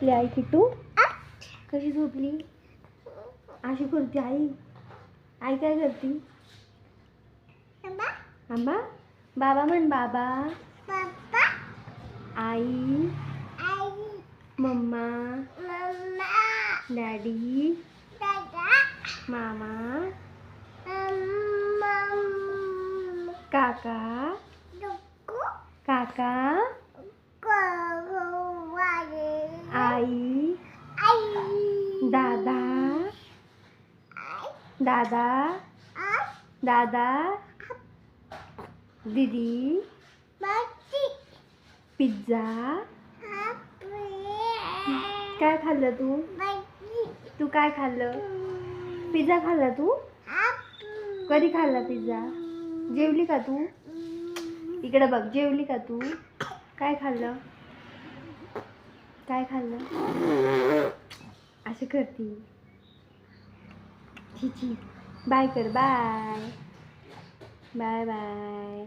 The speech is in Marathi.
झोपली आई किटू कशी झोपली? अशी करते आई. आई काय करते? आंबा बाबा म्हण बाबा. आई. मम्मा. डॅडी. मामा. काका. काका. आई. दादा. दादा. दादा. दीदी. पिझ्झा. काय खाल्लं तू? तू काय खाल्लं? पिझ्झा खाल्ला तू? कधी खाल्ला पिझ्झा? जेवली का तू? इकडे बघ जेवली का तू? काय खाल्लं? काय खाल्लं? असं करते. छी बाय कर. Bye bye bye